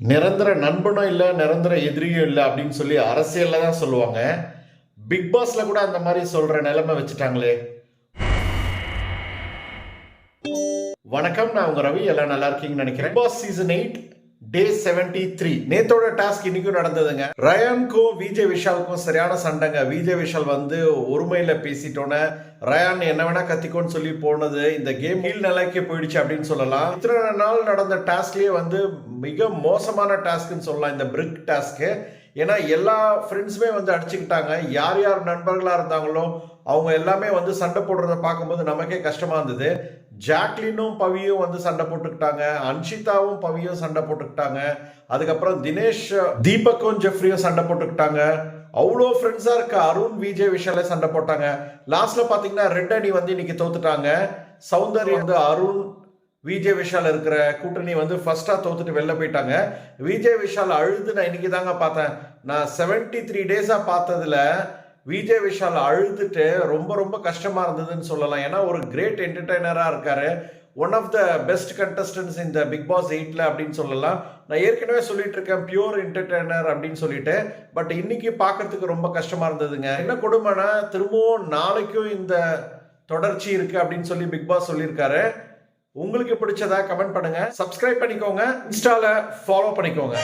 நிரந்தர நண்பனும் இல்லை நிரந்தர எதிரியும் இல்லை அப்படின்னு சொல்லி அரசியலில் தான் சொல்லுவாங்க. பிக் பாஸ்ல கூட அந்த மாதிரி சொல்ற நிலைமை வச்சுட்டாங்களே. வணக்கம் நான் உங்க ரவி. எல்லாம் நல்லா இருக்கீங்கன்னு நினைக்கிறேன். Boss season eight day seventy three நேத்தோட task இன்னைக்கும் நடந்ததுங்க. ரயானுக்கும் விஜய் விஷாலுக்கும் சரியான சண்டைங்க. விஜய் விஷால் வந்து ஒருமையில பேசிட்டோன்னே ரயான் என்ன வேணா கத்திக்கோன்னு சொல்லி போனது. இந்த கேம் கீழ் நிலைக்கு போயிடுச்சு அப்படின்னு சொல்லலாம். இத்தனை நாள் நடந்த டாஸ்க்லயே வந்து மிக மோசமான டாஸ்க்னு சொல்லலாம். இந்த பிரிக் டாஸ்க்கு ஏன்னா எல்லா ஃப்ரெண்ட்ஸுமே வந்து அடிச்சுக்கிட்டாங்க. யார் யார் நண்பர்களாக இருந்தாங்களோ அவங்க எல்லாமே வந்து சண்டை போடுறத பார்க்கும்போது நமக்கே கஷ்டமாக இருந்தது. ஜாக்லினும் பவியும் வந்து சண்டை போட்டுக்கிட்டாங்க. அன்ஷிதாவும் பவியும் சண்டை போட்டுக்கிட்டாங்க. அதுக்கப்புறம் தினேஷ் தீபக்கும் ஜெஃப்ரியும் சண்டை போட்டுக்கிட்டாங்க. அவ்வளோ ஃப்ரெண்ட்ஸாக இருக்க அருண் விஜய் விஷாலே சண்டை போட்டாங்க. லாஸ்ட்ல பார்த்தீங்கன்னா ரெட் அணி வந்து இன்னைக்கு தோத்துட்டாங்க. சௌந்தர்யா வந்து அருண் விஜய் விஷால் இருக்கிற கூட்டணி வந்து ஃபர்ஸ்ட்டாக தோத்துட்டு வெளில போயிட்டாங்க. விஜய் விஷால் அழுது நான் இன்னைக்கு தாங்க பார்த்தேன். நான் செவன்டி த்ரீ டேஸாக பார்த்ததுல விஜய் விஷால் அழுதுட்டு ரொம்ப ரொம்ப கஷ்டமாக இருந்ததுன்னு சொல்லலாம். ஏன்னா ஒரு கிரேட் என்டர்டைனராக இருக்கார். One of the best contestants இந்த பிக் பாஸ் எயிட்டில் அப்படின்னு சொல்லலாம். நான் ஏற்கனவே சொல்லிட்டு இருக்கேன் பியூர் என்டர்டைனர் அப்படின்னு சொல்லிட்டு. பட் இன்னைக்கு பார்க்கறதுக்கு ரொம்ப கஷ்டமாக இருந்ததுங்க. என்ன கொடுமைனா திரும்பவும் நாளைக்கும் இந்த தொடர்ச்சி இருக்கு அப்படின்னு சொல்லி பிக் பாஸ் சொல்லியிருக்காரு. உங்களுக்கு பிடிச்சதா கமெண்ட் பண்ணுங்க. சப்ஸ்கிரைப் பண்ணிக்கோங்க. இன்ஸ்டால ஃபாலோ பண்ணிக்கோங்க.